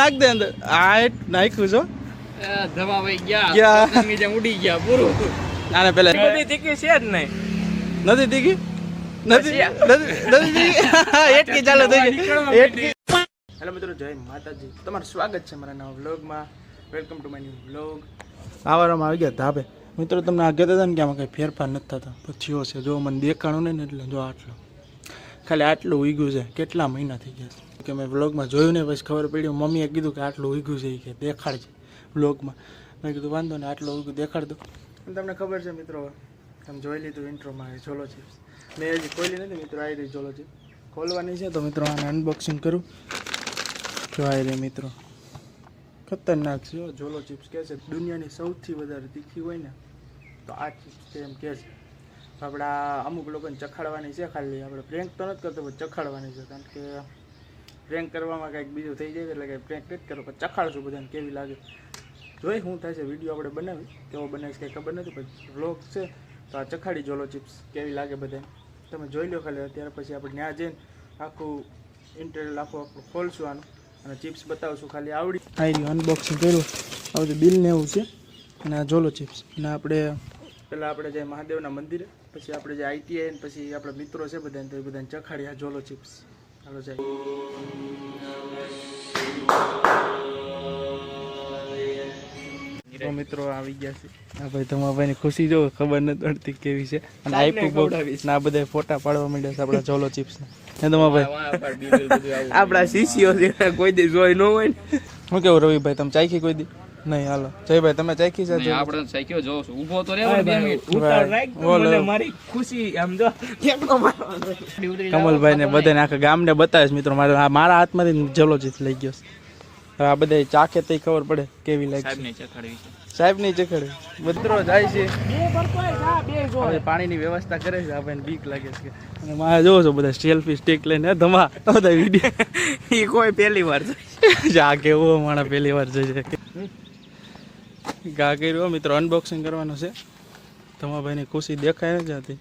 નાખ દે અંદર. આ નાખ્યું છો ધવા વઈ ગયા. ગયા. જેમ ઉડી ગયા પૂરું. આને પેલા નદી તીખી છે જ નહીં. નદી એટકી ચાલુ થઈ ગઈ. એટકી હેલો મિત્રો જય માતાજી. તમારું સ્વાગત છે મારા નવા વ્લોગમાં. Welcome to my new vlog આવવામાં આવી ગયા ધાબે મિત્રો તમને આગળ કહેતા હતા ને કે આમાં કંઈ ફેરફાર નથી થતા. પછી છે. જો મને દેખાણું નહીં ને એટલે જો આટલું. ખાલી આટલું ઉગ્યું છે. કેટલા મહિના થઈ ગયા કે મેં વ્લોગમાં જોયું ને પછી ખબર પડી મમ્મીએ કીધું કે આટલું ઉગ્યું છે કે દેખાડજે વ્લોગમાં. મેં કીધું, વાંધો ને આટલું ઉગ્યું દેખાડ દો. તમને ખબર છે મિત્રો, તમે જોઈ લીધું ઇન્ટ્રોમાં જોલો છે મેં હજી ખોલી નથી મિત્રો આવી રહી જોલો છે ખોલવાની છે તો મિત્રો આને અનબોક્સિંગ કરું. જો આવી રહી મિત્રો. ખતરનાક છે જોલો ચિપ્સ કહે છે, દુનિયાની સૌથી વધારે તીખી હોય ને, તો આ ચિપ્સ છે એમ કહે છે. આપણે અમુક લોકોને ચખાડવાની છે ખાલી. આપણે પ્રેન્ક તો નથી કરતો, પણ ચખાડવાની છે. કારણ કે પ્રેન્ક કરવામાં કંઈક બીજું થઈ જાય એટલે કંઈ પ્રેન્ક નથી કરો પણ ચખાડશું બધાને કેવી લાગે. જોઈ શું થાય છે વીડિયો આપણે બનાવી, કેવો બનાવીશ કંઈ ખબર નથી, પણ વ્લોગ છે, તો આ ચખાડી જોલો ચિપ્સ, કેવી લાગે બધાને. તમે જોઈ લો ખાલી, અત્યારે પછી આપણે ત્યાં જઈને આખું ઇન્ટરવ્યુ આખું આપણું ખોલશું આનું, અને ચિપ્સ બતાવશું. ખાલી આવડી આવી રહ્યું અનબોક્સિંગ કર્યું. આ બધું બિલ ને એવું છે. અને આ જોલો ચિપ્સ. અને આપણે પહેલાં આપણે જે મહાદેવના મંદિરે પછી આપણે જે આઈટીઆઈ ને પછી આપણા મિત્રો છે બધાને તો એ બધાને ચખાડી આ જોલો ચિપ્સ. ચાલો જાય. મિત્રો આવી ગયા છે. હા ભાઈ તમારા ભાઈની ખુશી જો ખબર નથી પડતી કેવી છે. અને આઈપી બહુ ના બધા ફોટા પાડવા માંડ્યા છે આપણા જોલો ચિપ્સ હે તમારા ભાઈ? આપણા શીશીઓ છે કોઈ દી જોઈ ન હોય ને. શું કેવું રવિભાઈ તમે ચાખી કોઈ દી? નહીં હાલો. જયભાઈ તમે ચાખી જજો. નહીં, આપણે ચાખ્યો જો ઊભો તો રહેવો બે મિનિટ. ઉતાર રાખ મને મારી ખુશી આમ જો કમલભાઈ ને બધાને આખા ગામને બતાવીશ મિત્રો. મારે આ મારા હાથમાંથી જલો જીત લઈ ગયો હવે આ બધા ચાખે તો ખબર પડે કેવી લાગે. સાહેબ ને ચખાડવી સાહેબની ચખડે મિત્રો જાય છે. હવે પાણીની વ્યવસ્થા કરે છે આપણે બીક લાગે છે. અને મારે જોવો છો બધા સેલ્ફી સ્ટિક લઈને ધમા. બધા વીડિયો એ કોઈ પહેલી વાર જા કેવો માણા પહેલી વાર જોઈ છે ગા મિત્રો અનબોક્સિંગ કરવાનું છે. તમારા ભાઈની ખુશી દેખાય જ હતી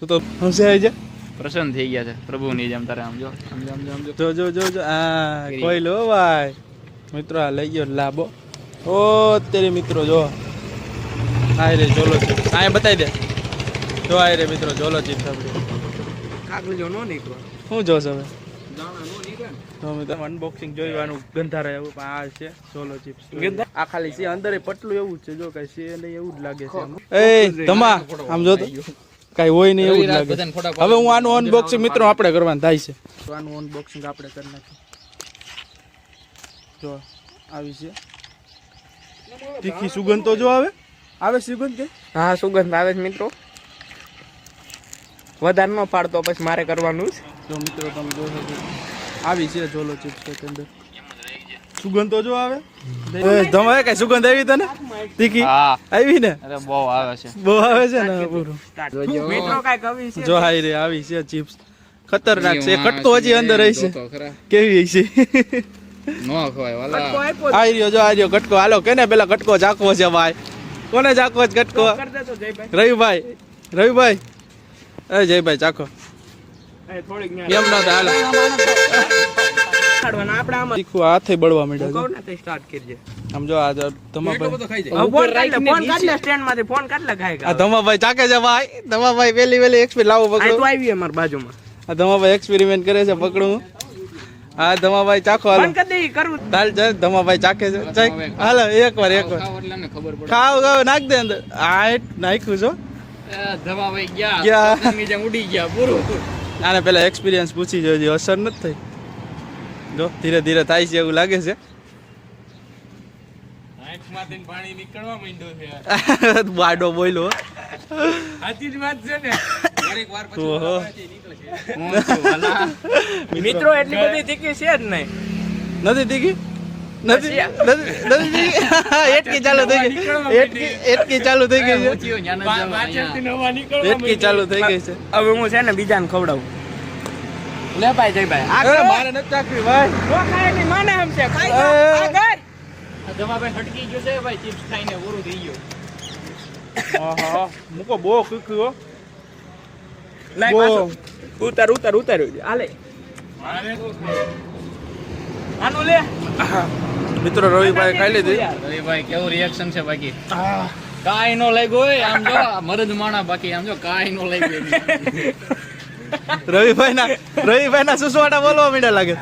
તું તો હસે આવી જા પ્રસન્ન થઈ ગયા છે પ્રભુની જેમ તારે આમ જો આમ જો, આમ જો, જો. જો આ કોઈ લો. ભાઈ. મિત્રો આ લઈ ગયો લાબો. ઓ તેરી મિત્રો જો. આય રે જોલો ચિપ્સ આય બતાવી દે. જો આય રે મિત્રો જોલો ચિપ્સ કાગળ જો નો નીકળો. શું જોશ હવે. તો અમે તમે અનબોક્સિંગ જોયું ગંધારા એવું પણ આ છે સોલો ચિપ્સ આ ખાલી છે અંદર પટલું એવું છે જો કઈ છે નહીં એવું જ લાગે છે એ તમા આમ જો કઈ હોય નહીં એવું જ લાગે હવે હું આનું અનબોક્સિંગ મિત્રો આપણે કરવાનું થાય છે. તો આનું અનબોક્સિંગ આપણે કરી નાખીએ. જો આવી છે. તીખી સુગંધ તો જો આવે. આવે સુગંધ કે? હા સુગંધ આવે છે મિત્રો. વધારે ન પાડતો પછી મારે કરવાનું છે તો મિત્રો તમે જો શકો. આવી છે જોલો ચિપ્સ કે અંદર. સુગંધ તો જો આવે? એ ધમાય કઈ સુગંધ આવી તને? તીખી? હા. આવી ને? અરે બહુ આવે છે. બહુ આવે છે ને પૂરું મિત્રો કઈ કવિ છે. જો હાઈ રે આવી છે ચિપ્સ. ખતરનાક છે કટકો હજી અંદર રહી છે. કેવી છે? નો ખવાય વાલા. આઈ રહ્યો જો આઈ રહ્યો કટકો. હાલો કેને પેલા કટકો ચાકવો છે ભાઈ? કોને ચાકવો છે કટકો? રવિભાઈ રવિભાઈ. એ જયભાઈ ચાખો. કેમ ના થાય હાલો. તીખું હાથે બળવા માંડ્યા સ્ટાર્ટ આમ જો આ ધમાભાઈ ફોન આ ધમાભાઈ ચાકે છે ભાઈ. ધમાભાઈ પેલી પેલી એક્સપી લાવો પકડો. આવી અમાર બાજુમાં. આ ધમાભાઈ એક્સપેરિમેન્ટ કરે છે પકડું. આ ધમાભાઈ ચાખો હાલો. ફોન કરી દે કરવું ચાલ ચાલ ધમાભાઈ ચાખે છે. હાલો એક વાર એક વાર. ખબર ખાવ ખાવ નાખ દે અંદર. આ નાખ્યું છો ધવા વઈ ગયા. જેમ ઉડી ગયા પૂરું. આને પેલા એક્સપિરિયન્સ પૂછી જોજો અસર નથી થઈ. જો ધીરે ધીરે થાય છે એવું લાગે છે. પાણી નીકળવા માંડ્યો છે બાડો બોલ્યો. સાચી જ વાત છે ને. મિત્રો એટલી બધી તીખી છે જ નહીં. નથી તીખી નથી નથી નથી એટકી ચાલુ થઈ ગઈ. એટકી એટકી ચાલુ થઈ ગઈ છે. એટકી ચાલુ થઈ ગઈ છે. હવે હું છે ને બીજાને ખવડાવું. લે ભાઈ જય ભાઈ. આ મારે નથી ચાખવી ભાઈ. નો ખાયની માને હમ છે ખાઈ ભાઈ હટકી ગયો છે ભાઈ. ચિપ્સ ખાઈને પૂરું થઈ ગયું. આહા મુકો બહુ કીકું હો. લાય પાછો. ઉતાર ઉતાર ઉતાર. હાલે. આનું લે. મિત્રો રવિભાઈ ખાઈ લીધી. રવિભાઈ કેવું રિએક્શન છે બાકી? કાઈ નો લાગ્યો હોય આમ જો આ મરદ માણા બાકી આમ જો કાઈ નો લાગ્યો રવિભાઈ ના રવિભાઈ ના સુસવાટા બોલવા મીડા લાગે.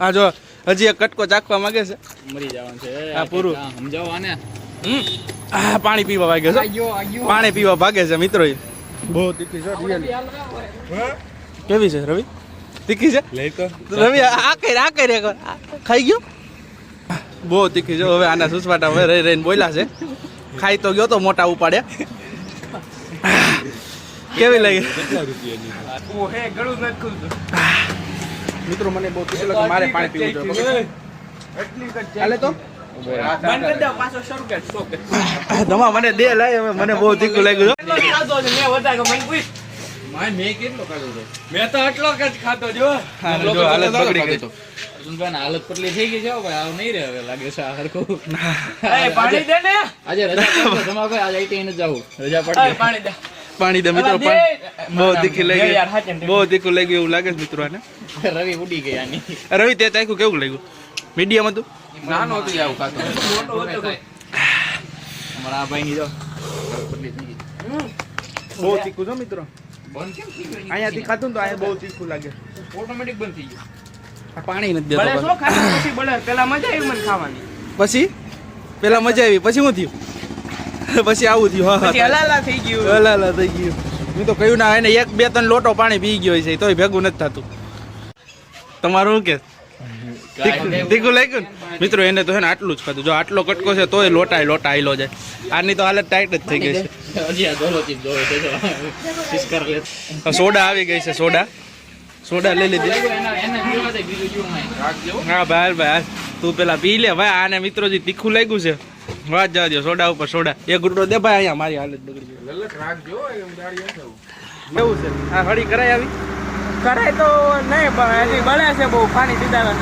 આ જો હજી એક કટકો ચાખવા માંગે છે. મરી જવાનું છે. આ પૂરું. સમજાવો આને. હમ. આ પાણી પીવા ભાગે છે. પાણી પીવા ભાગે છે મિત્રો બહુ તીખી છે કેવી છે રવિ? તીખી છે? રવિ આ આ કઈ આ કઈ રે ખાઈ ગયો? બહુ તીખી છે. હવે આના સુસવાટા હવે રહી રહીને બોલ્યા છે. ખાઈ તો ગયો તો મોટા ઉપાડે કેવી લાગી? મિત્રો મને બહુ તીખી લાગે મારે પાણી પીવું જોઈએ ચાલે તો? કરી કર તમા મને દે લાય હવે મને બહુ તીખું લાગ્યું છે મેં વધારે મને પૂછ મેં કેટલો ખાધો તો? મેં તો આટલો જ ખાધો જો જો હાલત બગડી ગઈ. અર્જુનભાઈ ને હાલત પતલી થઈ ગઈ છે ભાઈ આવ નહીં રહે હવે લાગે છે આ હરખું પાણી દે ને. આજે રજા પડશે તમારે ભાઈ આજે આઈટી ને જાવું. રજા પડશે પાણી દે. પાણી દે મિત્રો પણ. બહુ તીખી લાગી બહુ તીખું લાગ્યું એવું લાગે છે મિત્રો આને? રવિ ઉડી ગયા રવિ તે ચાખ્યું કેવું લાગ્યું? મીડિયમ હતું? નાનો હતું આવું ખાતો. અમારા આ ભાઈ ની જો ગઈ બહુ તીખું છો મિત્રો. ગઈ અહીંયાથી ખાતું ને તો અહીંયા બહુ તીખું લાગે. ઓટોમેટિક બંધ થઈ ગયું. પાણી નથી બળે દેતો શું ખાધું? પછી બળે પેલા મજા આવી મને ખાવાની. પછી? પેલા મજા આવી. પછી શું થયું? પછી આવું થયું. હા હા હલાલા થઈ ગયું. હલાલા થઈ ગયું. હું તો કહ્યું ના એને એક બે ત્રણ લોટો પાણી પી ગયો છે તોય ભેગું નથી થતું. તમારું શું કે? તીખું લાગ્યું ને? મિત્રો એને તો છે ને આટલું જ ખાધું. જો આટલો કટકો છે તોય લોટાય લોટા આયલો જાય આની તો હાલત ટાઈટ જ થઈ ગઈ છે. છે જો. સોડા આવી ગઈ છે સોડા. સોડા લઈ લીધી. એના એને પીવા દે બીજું જેવું નહીં રાખજો હા ભાઈ ભાઈ. તું પેલા પી લે ભાઈ. આને મિત્રોજી તીખું લાગ્યું છે. વાત જવા દો સોડા ઉપર સોડા. એક ગુટો દે ભાઈ અહીંયા મારી હાલત બગડી ગઈ. કેવું છે. આ હળી કરાય આવી? કરાય તો નહીં પણ હજી બળે છે બહુ પાણી પીધા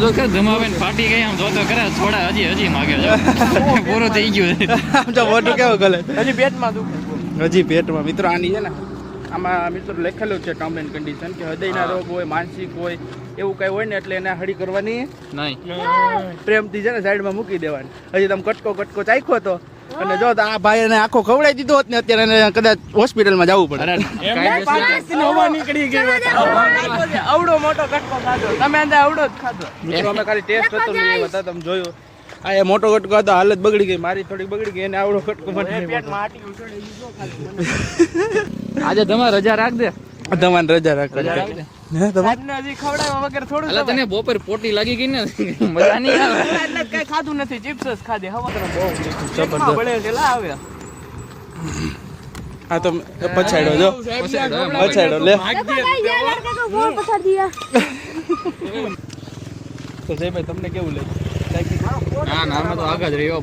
જો કે જમાવેન ફાટી ગઈ આમ જોતો કરે થોડા હજી હજી માગે છે. પૂરો થઈ ગયો છે. આમ તો મોઢું કેવું ગલે? હજી પેટમાં દુખે હજી પેટમાં. મિત્રો આની છે ને આમાં મિત્રો લખેલું છે ટર્મ એન્ડ કન્ડિશન કે હૃદયના રોગ હોય માનસિક હોય એવું કઈ હોય ને એટલે એને હળી કરવાની નહીં. પ્રેમથી છે ને સાઈડમાં મૂકી દેવાની. હજી તમે કટકો કટકો ચાખ્યો તો અને જો આ ભાઈ એને આખો ખવડાવી દીધો હોત ને અત્યારે એને કદાચ હોસ્પિટલમાં જવું પડે. નીકળી ગઈ અવડો મોટો કટકો ખાધો. તમે અંદર અવડો જ ખાધો. અમે ખાલી ટેસ્ટ હતો ને એ તમે જોયું. આ એ મોટો કટકો હતો હાલત બગડી ગઈ. મારી થોડી બગડી ગઈ એને આવડો કટકો મને આજે તમારે રજા રાખ દે તમારે રજા રાખો રજા રાખ દે ખવડાવવા થોડું એટલે તને પોટી લાગી ગઈ ખાધું નથી ચિપ્સ જ ખાધે તમને કેવું લાગ્યું? ના ના અમે તો આગળ રહ્યો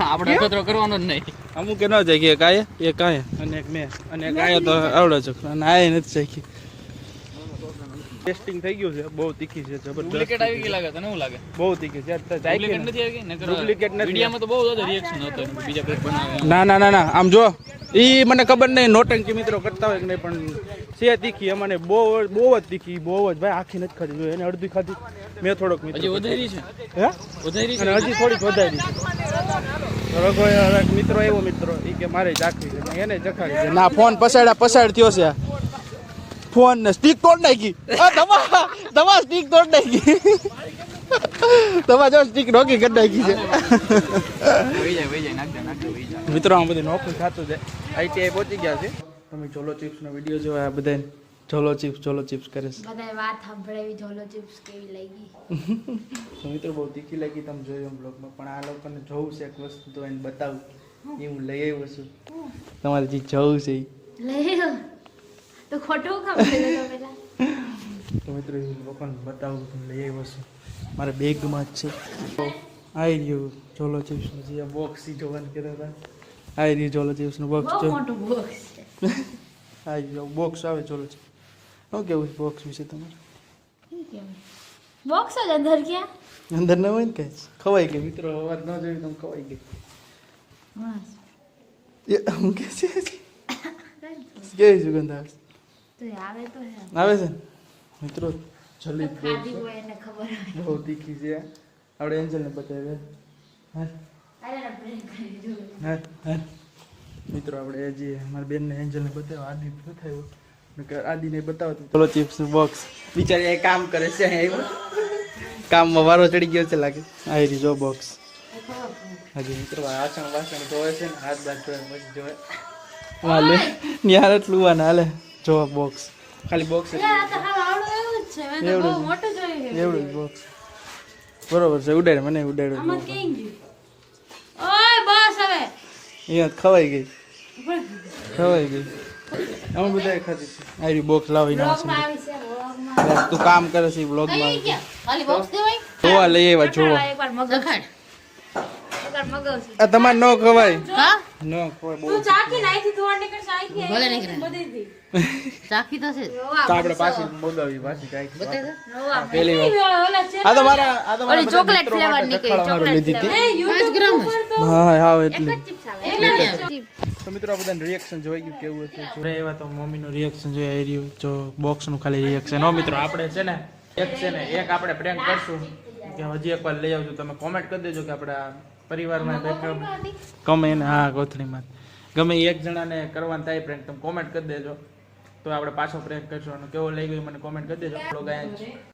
આપણે અકતરો કરવાનો જ નહીં. અમુક કે ન જાય કે કાય એ કાય અને એક મેં. અને કાય તો આવડો છો અને આ નથી શીખી ટેસ્ટિંગ થઈ ગયું છે. બહુ તીખી છે ડુપ્લિકેટ આવી ગઈ લાગે તને એવું લાગે? બહુ તીખી છે. અત્યારે ડુપ્લિકેટ નથી આવી ગઈ નકર Duplicate નથી. વિડીયોમાં તો બહુ બધા રિએક્શન હતો. બીજા કોઈ બનાવે ના ના ના ના. આમ જો ઈ મને ખબર નહીં. નોટંકી મિત્રો કરતા હોય કે નહીં પણ છે તીખી. અમને બહુ બહુ જ તીખી બહુ જ. ભાઈ આખી નથી ખાધી. જો એને અડધી ખાધી. મેં થોડોક હજી મિત્રો વધારી છે? હે? વધારી છે? હજી થોડીક વધારી. છે મિત્રો એવો મિત્રો. એ કે મારે ચાખવી છે. એને ચખાડી છે. ના ફોન પસાડ્યા પસાડ થયો છે. ફોન ને સ્ટીક તોડ નાખી. તમા દવા દવા સ્ટીક તોડ નાખી. તમા જો સ્ટીક રોકી કરી નાખી છે. જાય જાય જાય મિત્રો આ બધું નોકરી થતું છે. આઈટીઆઈ પહોંચી ગયા છે. તમે ચોલો ચિપ્સનો વીડિયો જોવા આ બધા ચોલો ચિપ્સ ચોલો ચિપ્સ કરે છે. બધા વાત સાંભળાવી ચોલો ચિપ્સ કેવી લાગી? તો મિત્રો બહુ તીખી લાગી તમે જોયું બ્લોગમાં પણ આ લોકોને જોવું છે એક વસ્તુ તો એને બતાવું. એ હું લઈ આવ્યો છું. તમારે જે જવું છે. લઈ લો તો ખોટું ખબર પેલા. તો મિત્રો એ લોકોને બતાવું તમને લઈ આવ્યો છું મારે બેગમાં જ છે. આવી રહ્યું ચોલો ચિપ્સનું જે બોક્સ જોવાનું કહેતા હતા. આવી રહ્યું ચોલો ચિપ્સનું બોક્સ મોટું બોક્સ છે. આવી રહ્યું બોક્સ આવે ચોલો ચિપ્સ શું કેવું છે બોક્સ વિશે તમારે? બોક્સ જ અંદર ક્યાં? અંદર ન હોય ને કઈ? ખવાઈ ગઈ મિત્રો અવાજ ન જોયું તમે ખવાઈ ગઈ એ કે છે? કેવી સુગંધ આવે છે? તો આવે તો આવે છે? મિત્રો જલ્દી બહુ ખાધી છે. હોય એને ખબર બહુ તીખી છે. આપણે એન્જલને બતાવીએ હા? ને પ્રેમ હા? હા? મિત્રો આપણે હજી મારા બેનને એન્જલને બતાવ્યો આદિ બતાવ્યો. નકર આદિને બતાવો ચલો ચિપ્સ બોક્સ. બિચારી કામ કરે છે અહીં આવ્યો કામમાં વારો ચડી ગયો છે લાગે. આ રહી જો બોક્સ. હજી મિત્રો વાસણ વાસણ ધોવે છે ને હાથ બાથ ધોવે પછી જોવે હાલે એટલું વાને હાલે. જો બોક્સ ખાલી બોક્સ મેં એવડું બહુ જ. મોટું જોયું છે એવડું બોક્સ બરોબર છે ઉડાડે મને ઉડાડ્યો આમાં ઓય બસ હવે. અહીંયા ખવાઈ ગઈ. ખવાઈ ગઈ. અમે બધા ખાધી આવી બોક્સ લાવીને તું કામ કરે છે બ્લોગમાં કઈ ગયા. ખાલી બોક્સ દેવાય? જોવા લઈ આવ્યા જોવા. એકવાર મગજ એકવાર મગજ આ તમારે ન ખવાય. હા? ન કોઈ બોલ તું ચાકી નાઈથી ધોવા નીકળ સાઈથી ભલે બધી બધીથી ચાખી તો છે. તો આપણે પાછી બોલાવી પાછી કાંઈક નવા પેલી વાર ઓલા છે આ તો મારા આ તો મારા ચોકલેટ ફ્લેવર નીકળી ચોકલેટ લીધી હતી એ યુટ્યુબ ઉપર તો હા હા એટલી. ચિપ્સ આવે. તો મિત્રો આ બધાનું રિએક્શન જોઈ ગયું કેવું હતું? જોરે એવા તો મમ્મીનું રિએક્શન જોઈ આવી રહ્યું. જો બોક્સનું ખાલી રિએક્શન હો મિત્રો આપણે છે ને એક છે ને એક આપણે પ્રેન્ક કરશું. કે હજી એકવાર લઈ આવજો. તમે કોમેન્ટ કરી દેજો કે આપણા પરિવારમાં ગમે હા કોથળીમાં ગમે એક જણાને કરવાનું થાય પ્રેન્ક તમે કોમેન્ટ કરી દેજો. તો આપણે પાછો પ્રેન્ક કરશું. અને કેવો લઈ ગયો મને કોમેન્ટ કરી દેજો. બ્લોગ અહીંયા